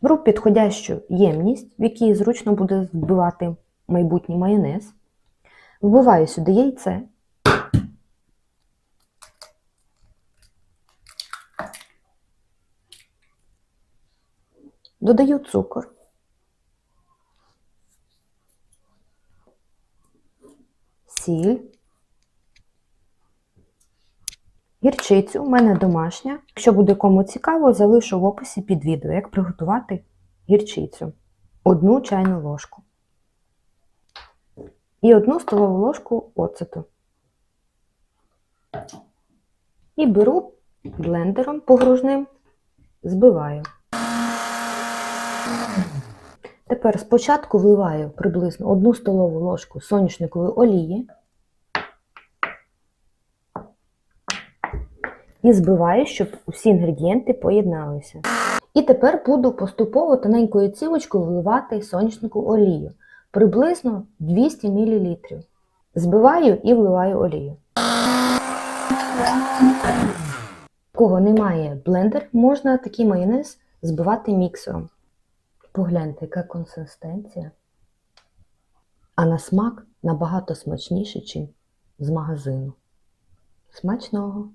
Беру підходящу ємність, в якій зручно буде збивати майбутній майонез. Вбиваю сюди яйце. Додаю цукор. Сіль. Гірчицю у мене домашня. Якщо буде кому цікаво, залишу в описі під відео, як приготувати гірчицю. Одну чайну ложку. І одну столову ложку оцету. І беру блендером погружним, збиваю. Тепер спочатку вливаю приблизно одну столову ложку соняшникової олії. І збиваю, щоб усі інгредієнти поєдналися. І тепер буду поступово тоненькою цівочкою вливати соняшнику олію, приблизно 200 мл. Збиваю і вливаю олію. Кого немає блендер, можна такий майонез збивати міксером. Погляньте, яка консистенція. А на смак набагато смачніше, ніж з магазину. Смачного!